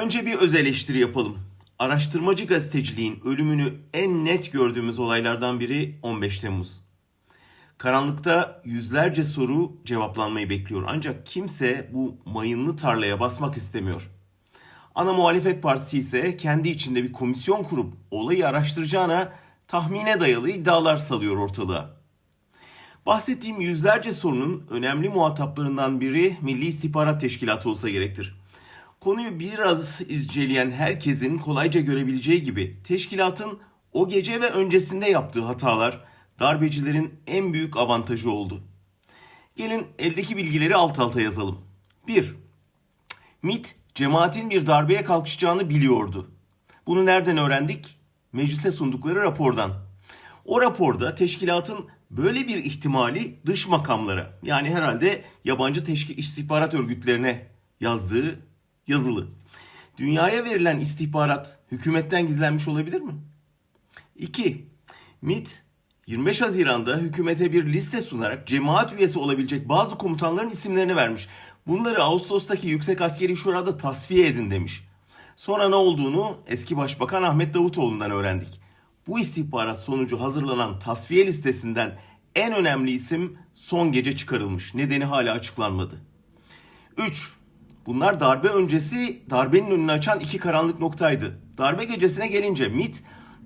Önce bir öz eleştiri yapalım. Araştırmacı gazeteciliğin ölümünü en net gördüğümüz olaylardan biri 15 Temmuz. Karanlıkta yüzlerce soru cevaplanmayı bekliyor. Ancak kimse bu mayınlı tarlaya basmak istemiyor. Ana muhalefet partisi ise kendi içinde bir komisyon kurup olayı araştıracağına tahmine dayalı iddialar salıyor ortalığa. Bahsettiğim yüzlerce sorunun önemli muhataplarından biri Milli İstihbarat Teşkilatı olsa gerektir. Konuyu biraz inceleyen herkesin kolayca görebileceği gibi teşkilatın o gece ve öncesinde yaptığı hatalar darbecilerin en büyük avantajı oldu. Gelin eldeki bilgileri alt alta yazalım. 1. MIT cemaatin bir darbeye kalkışacağını biliyordu. Bunu nereden öğrendik? Meclise sundukları rapordan. O raporda teşkilatın böyle bir ihtimali dış makamlara yani herhalde yabancı teşkil istihbarat örgütlerine yazdığı yazılı. Dünyaya verilen istihbarat hükümetten gizlenmiş olabilir mi? 2. MIT 25 Haziran'da hükümete bir liste sunarak cemaat üyesi olabilecek bazı komutanların isimlerini vermiş. Bunları Ağustos'taki Yüksek Askeri Şura'da tasfiye edin demiş. Sonra ne olduğunu eski Başbakan Ahmet Davutoğlu'ndan öğrendik. Bu istihbarat sonucu hazırlanan tasfiye listesinden en önemli isim son gece çıkarılmış. Nedeni hala açıklanmadı. 3. Bunlar darbe öncesi darbenin önünü açan iki karanlık noktaydı. Darbe gecesine gelince MIT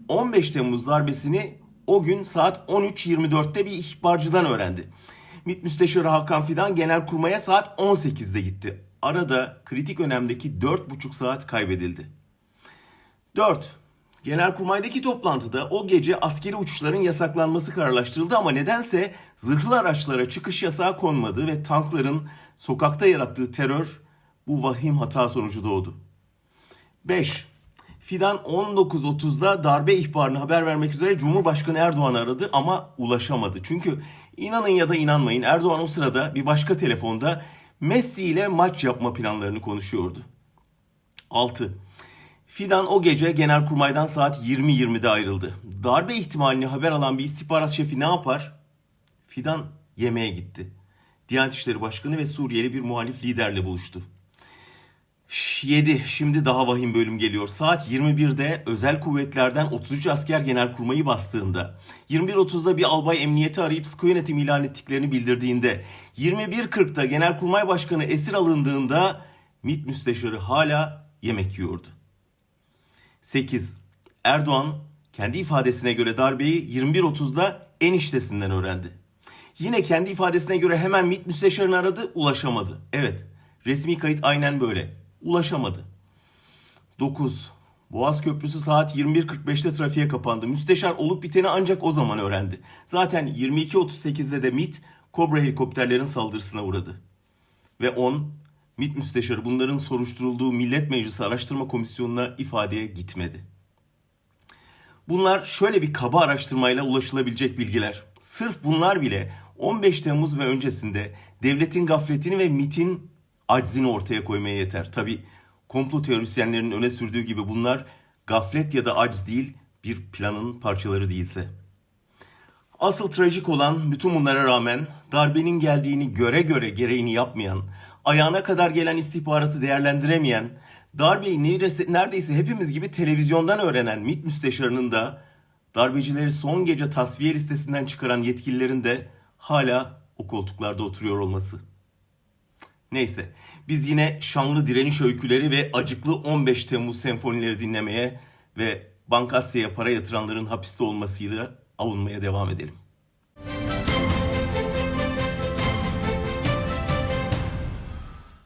15 Temmuz darbesini o gün saat 13.24'te bir ihbarcıdan öğrendi. MİT Müsteşarı Hakan Fidan Genelkurmay'a saat 18'de gitti. Arada kritik önemdeki 4,5 saat kaybedildi. 4. Genelkurmay'daki toplantıda o gece askeri uçuşların yasaklanması kararlaştırıldı ama nedense zırhlı araçlara çıkış yasağı konmadı ve tankların sokakta yarattığı terör bu vahim hata sonucu doğdu. 5. Fidan 19.30'da darbe ihbarını haber vermek üzere Cumhurbaşkanı Erdoğan'ı aradı ama ulaşamadı. Çünkü inanın ya da inanmayın Erdoğan o sırada bir başka telefonda Messi ile maç yapma planlarını konuşuyordu. 6. Fidan o gece Genelkurmay'dan saat 20.20'de ayrıldı. Darbe ihtimalini haber alan bir istihbarat şefi ne yapar? Fidan yemeğe gitti. Diyanet İşleri Başkanı ve Suriyeli bir muhalif liderle buluştu. 7. Şimdi daha vahim bölüm geliyor. Saat 21'de özel kuvvetlerden 33 asker genelkurmayı bastığında, 21.30'da bir albay emniyeti arayıp sıkı yönetim ilan ettiklerini bildirdiğinde, 21.40'da genelkurmay başkanı esir alındığında MİT müsteşarı hala yemek yiyordu. 8. Erdoğan kendi ifadesine göre darbeyi 21.30'da eniştesinden öğrendi. Yine kendi ifadesine göre hemen MİT müsteşarını aradı, ulaşamadı. Evet, resmi kayıt aynen böyle. Ulaşamadı. 9. Boğaz Köprüsü saat 21.45'te trafiğe kapandı. Müsteşar olup biteni ancak o zaman öğrendi. Zaten 22.38'de de MİT Kobra helikopterlerin saldırısına uğradı. Ve 10. MİT müsteşarı bunların soruşturulduğu Millet Meclisi Araştırma Komisyonu'na ifadeye gitmedi. Bunlar şöyle bir kaba araştırmayla ulaşılabilecek bilgiler. Sırf bunlar bile 15 Temmuz ve öncesinde devletin gafletini ve MIT'in aczini ortaya koymaya yeter. Tabi komplo teorisyenlerinin öne sürdüğü gibi bunlar gaflet ya da acz değil bir planın parçaları değilse. Asıl trajik olan bütün bunlara rağmen darbenin geldiğini göre göre gereğini yapmayan, ayağına kadar gelen istihbaratı değerlendiremeyen, darbeyi neredeyse, hepimiz gibi televizyondan öğrenen MİT müsteşarının da darbecileri son gece tasfiye listesinden çıkaran yetkililerin de hala o koltuklarda oturuyor olması. Neyse biz yine şanlı direniş öyküleri ve acıklı 15 Temmuz senfonileri dinlemeye ve Bank Asya'ya para yatıranların hapiste olmasıyla avunmaya devam edelim.